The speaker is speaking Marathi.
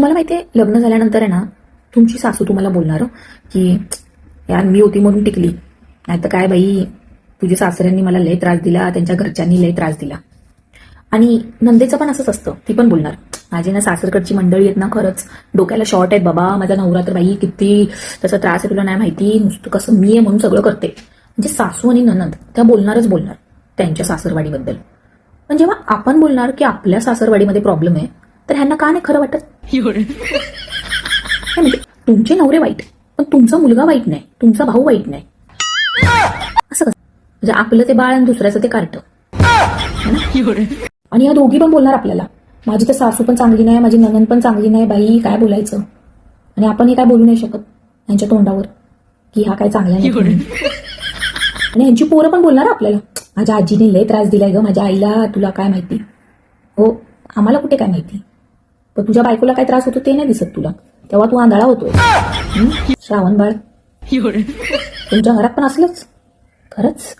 तुम्हाला माहिती आहे लग्न झाल्यानंतर आहे ना तुमची सासू तुम्हाला बोलणार की यार मी होती म्हणून टिकली. नाहीतर काय बाई तुझ्या सासऱ्यांनी मला लय त्रास दिला त्यांच्या घरच्यांनी लय त्रास दिला. आणि नंदेचं पण असंच असतं ती पण बोलणार माझी ना सासरकडची मंडळी आहेत ना खरंच डोक्याला शॉर्ट आहेत बाबा माझा नवरा तर बाई किती त्याचा त्रास आहे तुला नाही माहिती नुसतं कसं मी आहे म्हणून सगळं करते. म्हणजे सासू आणि ननद त्या बोलणारच बोलणार त्यांच्या सासरवाडीबद्दल. पण जेव्हा आपण बोलणार की आपल्या सासरवाडीमध्ये प्रॉब्लेम आहे तर ह्यांना का नाही खरं वाटत? म्हणजे तुमचे नवरे वाईट पण तुमचा मुलगा वाईट नाही तुमचा भाऊ वाईट नाही. असं कसं? म्हणजे आपलं ते बाळ आणि दुसऱ्याचं ते कार्ट. आणि या दोघी पण बोलणार आपल्याला. माझी तर सासू पण चांगली नाही माझी ननन पण चांगली नाही बाई काय बोलायचं? आणि आपणही काय बोलू नाही शकत यांच्या तोंडावर की हा काय चांगला नाही. आणि यांची पोरं पण बोलणार आपल्याला. माझ्या आजीने लय त्रास दिलाय ग माझ्या आईला तुला काय माहिती? हो आम्हाला कुठे काय माहिती? पण तुझ्या बायकोला काय त्रास होतो ते नाही दिसत तुला. तेव्हा तू आंधळा होतोय? श्रावण बाळ. तुमच्या घरात पण असलंच. खरंच?